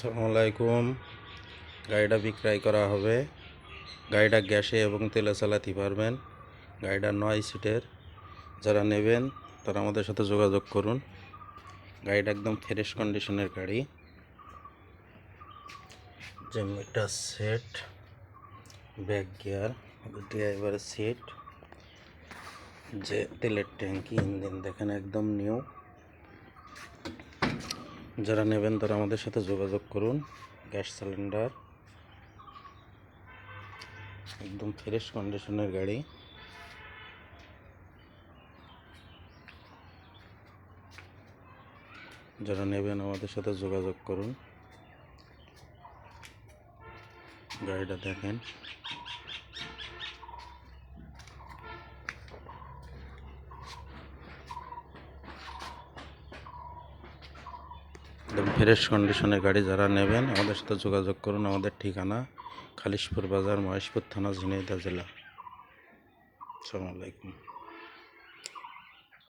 আসসালামু গাড়িটা বিক্রয় করা হবে। গাড়িটা গ্যাসে এবং তেলে চালাতে পারবেন। গাড়িটা নয় সিটের। যারা নেবেন, তারা আমাদের সাথে যোগাযোগ করুন। গাড়িটা একদম ফ্রেশ কন্ডিশনের গাড়ি। যে মিটার সেট, ব্যাক গিয়ার ড্রাইভারের সিট, যে তেলের ট্যাঙ্কি, ইঞ্জিন দেখেন একদম নিউ। যারা নেবেন তারা আমাদের সাথে যোগাযোগ করুন। গ্যাস সিলিন্ডার, একদম ফ্রেশ কন্ডিশনের গাড়ি। যারা নেবেন আমাদের সাথে যোগাযোগ করুন। গাড়িটা দেখেন। একদম ফ্রেশ কন্ডিশনের গাড়ি যারা নেবেন, আমাদের সাথে যোগাযোগ করুন। আমাদের ঠিকানা খালিশপুর বাজার মহেশপুর থানা ঝিনাইদা জেলা। আসসালামু আলাইকুম।